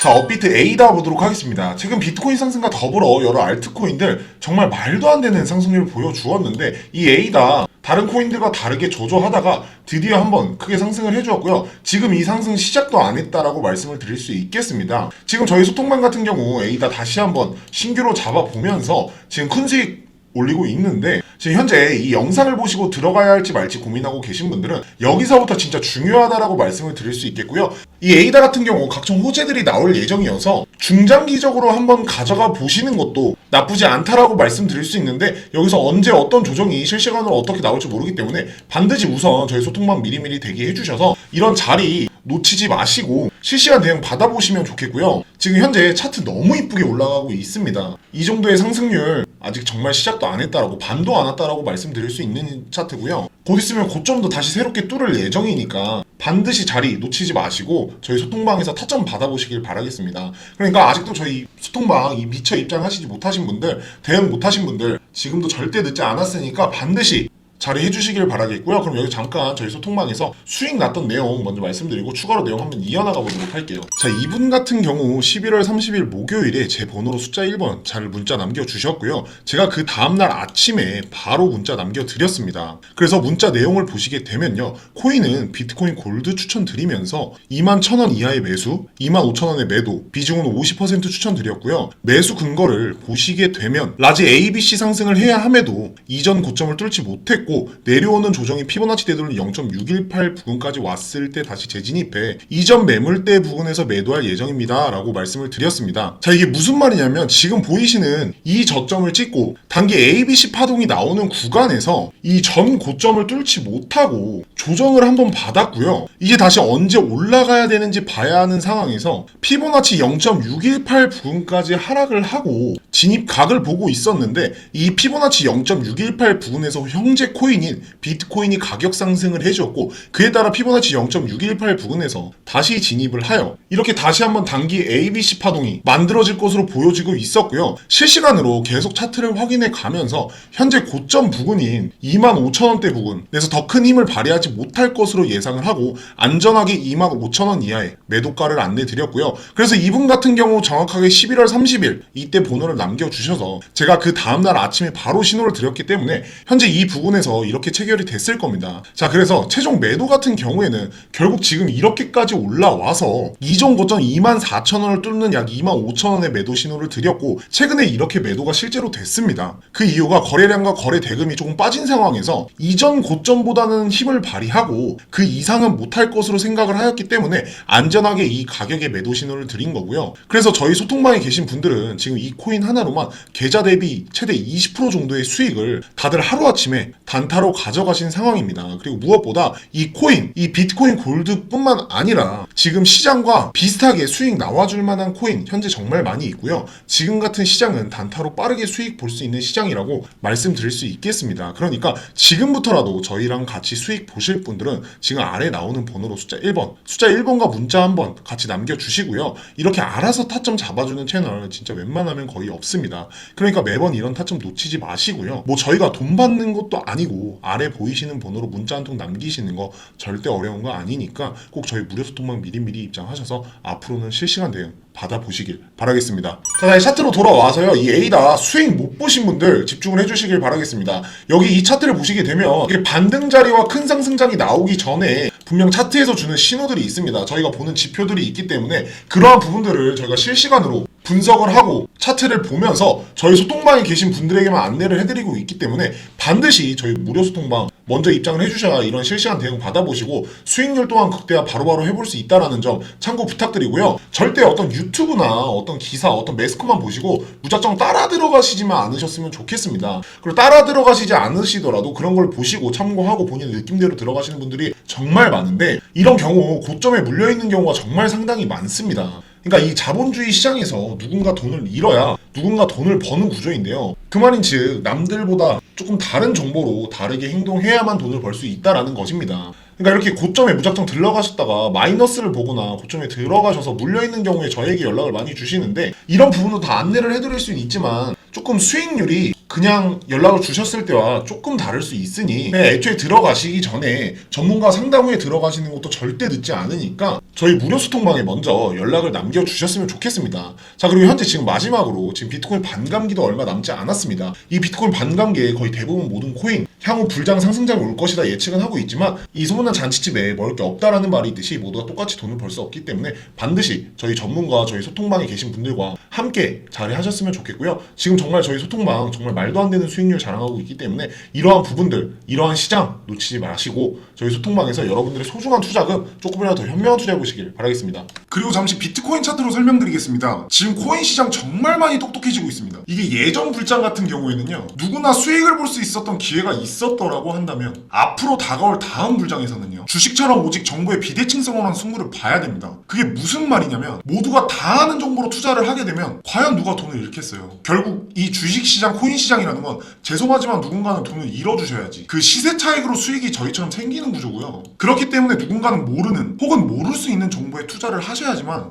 자, 업비트 A다 보도록 하겠습니다. 최근 비트코인 상승과 더불어 여러 알트코인들 정말 말도 안 되는 상승률을 보여주었는데 이 A다 다른 코인들과 다르게 조조하다가 드디어 한번 크게 상승을 해주었고요. 지금 이 상승 시작도 안 했다라고 말씀을 드릴 수 있겠습니다. 지금 저희 소통방 같은 경우 A다 다시 한번 신규로 잡아보면서 지금 큰 수익 올리고 있는데 지금 현재 이 영상을 보시고 들어가야 할지 말지 고민하고 계신 분들은 여기서부터 진짜 중요하다라고 말씀을 드릴 수 있겠고요. 이 에이다 같은 경우 각종 호재들이 나올 예정이어서 중장기적으로 한번 가져가 보시는 것도 나쁘지 않다라고 말씀드릴 수 있는데 여기서 언제 어떤 조정이 실시간으로 어떻게 나올지 모르기 때문에 반드시 우선 저희 소통방 미리미리 대기해 주셔서 이런 자리 놓치지 마시고 실시간 대응 받아보시면 좋겠고요. 지금 현재 차트 너무 이쁘게 올라가고 있습니다. 이 정도의 상승률 아직 정말 시작도 안 했다라고 반도 안 왔다라고 말씀드릴 수 있는 차트고요. 곧 있으면 고점도 다시 새롭게 뚫을 예정이니까 반드시 자리 놓치지 마시고 저희 소통방에서 타점 받아보시길 바라겠습니다. 그러니까 아직도 저희 소통방 이 미처 입장하시지 못하신 분들, 대응 못하신 분들 지금도 절대 늦지 않았으니까 반드시 자리 해주시길 바라겠고요. 그럼 여기 잠깐 저희 소통방에서 수익 났던 내용 먼저 말씀드리고 추가로 내용 한번 이어나가 보도록 할게요. 자, 이분 같은 경우 11월 30일 목요일에 제 번호로 숫자 1번 잘 문자 남겨주셨고요. 제가 그 다음날 아침에 바로 문자 남겨드렸습니다. 그래서 문자 내용을 보시게 되면요. 코인은 비트코인 골드 추천드리면서 2만 1,000원 이하의 매수, 2만 5천원의 매도, 비중은 50% 추천드렸고요. 매수 근거를 보시게 되면 라지 ABC 상승을 해야 함에도 이전 고점을 뚫지 못했고 내려오는 조정이 피보나치 되돌린 0.618 부근까지 왔을 때 다시 재진입해 이전 매물대 부근에서 매도할 예정입니다. 라고 말씀을 드렸습니다. 자, 이게 무슨 말이냐면 지금 보이시는 이 저점을 찍고 단기 ABC 파동이 나오는 구간에서 이 전 고점을 뚫지 못하고 조정을 한번 받았고요. 이게 다시 언제 올라가야 되는지 봐야 하는 상황에서 피보나치 0.618 부근까지 하락을 하고 진입각을 보고 있었는데 이 피보나치 0.618 부근에서 형제 코인인 비트코인이 가격 상승을 해주었고 그에 따라 피보나치 0.618 부근에서 다시 진입을 하여 이렇게 다시 한번 단기 ABC 파동이 만들어질 것으로 보여지고 있었고요. 실시간으로 계속 차트를 확인해 가면서 현재 고점 부근인 25,000원대 부근에서 더 큰 힘을 발휘하지 못할 것으로 예상을 하고 안전하게 25,000원 이하의 매도가를 안내 드렸고요. 그래서 이분 같은 경우 정확하게 11월 30일 이때 번호를 남겨주셔서 제가 그 다음날 아침에 바로 신호를 드렸기 때문에 현재 이 부분에서 이렇게 체결이 됐을 겁니다. 자 그래서 최종 매도 같은 경우에는 결국 지금 이렇게까지 올라와서 이전 고점 24,000원을 뚫는 약 25,000원의 매도 신호를 드렸고 최근에 이렇게 매도가 실제로 됐습니다. 그 이유가 거래량과 거래 대금이 조금 빠진 상황에서 이전 고점보다는 힘을 발휘하고 그 이상은 못할 것으로 생각을 하였기 때문에 안전하게 이 가격에 매도 신호를 드린 거고요. 그래서 저희 소통방에 계신 분들은 지금 이 코인 하나로만 계좌 대비 최대 20% 정도의 수익을 다들 하루아침에 단 타로 가져가신 상황입니다. 그리고 무엇보다 이 코인, 이 비트코인 골드뿐만 아니라 지금 시장과 비슷하게 수익 나와줄 만한 코인 현재 정말 많이 있고요. 지금 같은 시장은 단타로 빠르게 수익 볼 수 있는 시장이라고 말씀드릴 수 있겠습니다. 그러니까 지금부터라도 저희랑 같이 수익 보실 분들은 지금 아래 나오는 번호로 숫자 1번, 숫자 1번과 문자 한번 같이 남겨주시고요. 이렇게 알아서 타점 잡아주는 채널 진짜 웬만하면 거의 없습니다. 그러니까 매번 이런 타점 놓치지 마시고요. 뭐 저희가 돈 받는 것도 아니고 아래 보이시는 번호로 문자 한 통 남기시는 거 절대 어려운 거 아니니까 꼭 저희 무료 소통방 미리미리 입장하셔서 앞으로는 실시간 대응 받아보시길 바라겠습니다. 자, 다시 차트로 돌아와서요. 이 에이다 수익 못 보신 분들 집중을 해주시길 바라겠습니다. 여기 이 차트를 보시게 되면 반등 자리와 큰 상승장이 나오기 전에 분명 차트에서 주는 신호들이 있습니다. 저희가 보는 지표들이 있기 때문에 그러한 부분들을 저희가 실시간으로 분석을 하고 차트를 보면서 저희 소통방에 계신 분들에게만 안내를 해드리고 있기 때문에 반드시 저희 무료 소통방 먼저 입장을 해주셔야 이런 실시간 대응 받아보시고 수익률 또한 극대화 바로바로 해볼 수 있다라는 점 참고 부탁드리고요. 절대 어떤 유튜브나 어떤 기사, 어떤 매스컴만 보시고 무작정 따라 들어가시지만 않으셨으면 좋겠습니다. 그리고 따라 들어가시지 않으시더라도 그런 걸 보시고 참고하고 본인의 느낌대로 들어가시는 분들이 정말 많은데 이런 경우 고점에 물려있는 경우가 정말 상당히 많습니다. 그러니까 이 자본주의 시장에서 누군가 돈을 잃어야 누군가 돈을 버는 구조인데요. 그 말인 즉 남들보다 조금 다른 정보로 다르게 행동해야만 돈을 벌 수 있다라는 것입니다. 그러니까 이렇게 고점에 무작정 들러가셨다가 마이너스를 보거나 고점에 들어가셔서 물려있는 경우에 저에게 연락을 많이 주시는데 이런 부분도 다 안내를 해드릴 수는 있지만 조금 수익률이 그 그냥 연락을 주셨을 때와 조금 다를 수 있으니 그냥 애초에 들어가시기 전에 전문가 상담 후에 들어가시는 것도 절대 늦지 않으니까 저희 무료 소통방에 먼저 연락을 남겨주셨으면 좋겠습니다. 자 그리고 현재 지금 마지막으로 지금 비트코인 반감기도 얼마 남지 않았습니다. 이 비트코인 반감기에 거의 대부분 모든 코인 향후 불장 상승장이 올 것이다 예측은 하고 있지만 이 소문난 잔치집에 먹을 게 없다라는 말이 있듯이 모두가 똑같이 돈을 벌 수 없기 때문에 반드시 저희 전문가 저희 소통방에 계신 분들과 함께 자리하셨으면 좋겠고요. 지금 정말 저희 소통방 정말 말도 안 되는 수익률 자랑하고 있기 때문에 이러한 부분들 이러한 시장 놓치지 마시고 저희 소통방에서 여러분들의 소중한 투자금 조금이라도 더 현명한 투자해 보시길 바라겠습니다. 그리고 잠시 비트코인 차트로 설명드리겠습니다. 지금 코인 시장 정말 많이 똑똑해지고 있습니다. 이게 예전 불장 같은 경우에는요, 누구나 수익을 볼 수 있었던 기회가 있 었더라고 한다면, 앞으로 다가올 다음 불장에서는요, 주식처럼 오직 정보의 비대칭성으로만 승부를 봐야 됩니다. 그게 무슨 말이냐면, 모두가 다 아는 정보로 투자를 하게 되면, 과연 누가 돈을 잃겠어요? 결국 이 주식 시장, 코인 시장이라는 건, 죄송하지만 누군가는 돈을 잃어주셔야지. 그 시세 차익으로 수익이 저희처럼 생기는 구조고요. 그렇기 때문에 누군가는 모르는, 혹은 모를 수 있는 정보에 투자를 하셔야지만,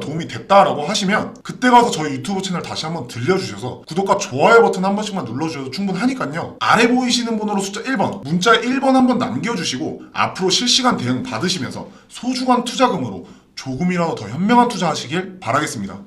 도움이 됐다라고 하시면 그때 가서 저희 유튜브 채널 다시 한번 들려주셔서 구독과 좋아요 버튼 한 번씩만 눌러주셔도 충분하니까요. 아래 보이시는 번호로 숫자 1번 문자 1번 한 번 남겨주시고 앞으로 실시간 대응 받으시면서 소중한 투자금으로 조금이라도 더 현명한 투자하시길 바라겠습니다.